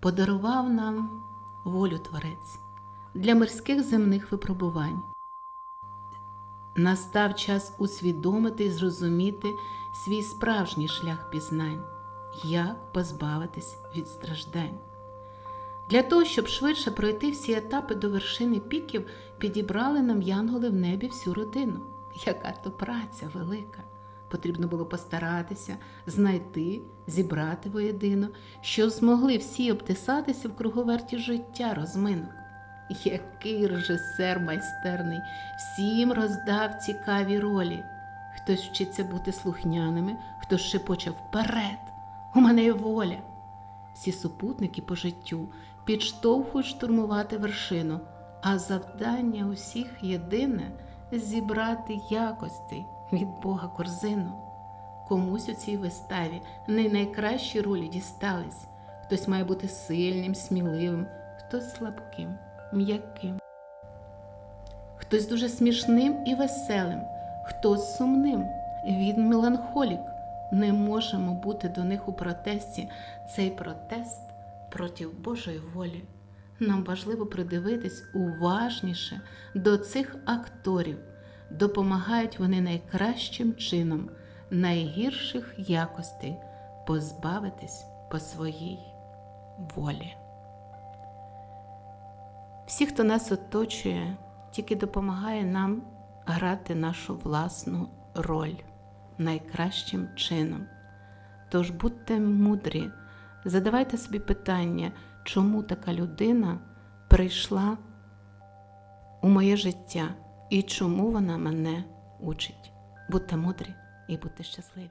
подарував нам волю Творець для мирських земних випробувань. Настав час усвідомити і зрозуміти свій справжній шлях пізнань, як позбавитись від страждань. Для того, щоб швидше пройти всі етапи до вершини піків, підібрали нам янголи в небі всю родину. Яка то праця велика! Потрібно було постаратися, знайти, зібрати воєдино, що змогли всі обтисатися в круговерті життя розминок. Який режисер майстерний всім роздав цікаві ролі. Хтось вчиться бути слухняними, хтось шепоче вперед. У мене є воля. Всі супутники по життю підштовхують штурмувати вершину, а завдання усіх єдине зібрати якості від Бога корзину. Комусь у цій виставі не найкращі ролі дістались. Хтось має бути сильним, сміливим, хтось слабким, м'яким. Хтось дуже смішним і веселим, хтось сумним. Він меланхолік. Не можемо бути до них у протесті. Цей протест проти Божої волі. Нам важливо придивитись уважніше до цих акторів. Допомагають вони найкращим чином, найгірших якостей позбавитись по своїй волі. Всі, хто нас оточує, тільки допомагає нам грати нашу власну роль найкращим чином. Тож будьте мудрі, задавайте собі питання, чому така людина прийшла у моє життя і чому вона мене учить. Будьте мудрі і будьте щасливі.